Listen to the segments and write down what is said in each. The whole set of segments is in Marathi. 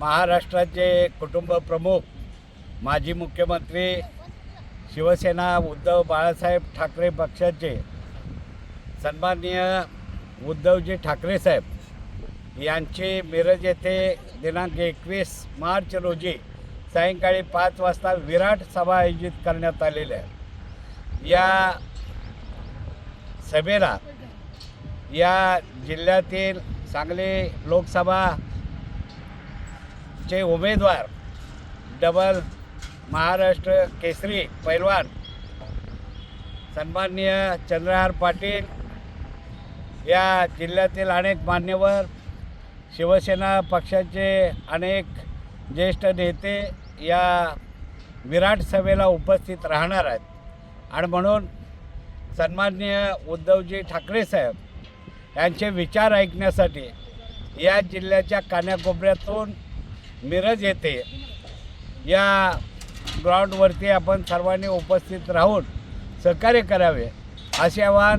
महाराष्ट्राचे कुटुंब प्रमुख माजी मुख्यमंत्री शिवसेना उद्धव बाळासाहेब ठाकरे पक्षाचे सन्माननीय उद्धवजी ठाकरे साहेब यांची मिरज येथे दिनांक एकवीस मार्च रोजी सायंकाळी पाच वाजता विराट सभा आयोजित करण्यात आलेली आहे. या सभेला या जिल्ह्यातील सांगली लोकसभा चे उमेदवार डबल महाराष्ट्र केसरी पैलवान सन्माननीय चंद्रहार पाटील या जिल्ह्यातील अनेक मान्यवर शिवसेना पक्षाचे अनेक ज्येष्ठ नेते या विराट सभेला उपस्थित राहणार आहेत. आणि म्हणून सन्माननीय उद्धवजी ठाकरे साहेब यांचे विचार ऐकण्यासाठी या जिल्ह्याच्या कान्याकोपऱ्यातून मिरज येथे या ग्राउंडवरती आपण सर्वांनी उपस्थित राहून सहकार्य करावे. असे आवाहन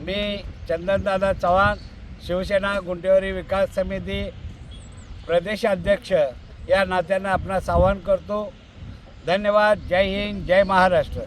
मी चंदनदादा चव्हाण शिवसेना गुंटेवारी विकास समिती प्रदेशाध्यक्ष या नात्यानं आपणास आवाहन करतो. धन्यवाद. जय हिंद. जय महाराष्ट्र.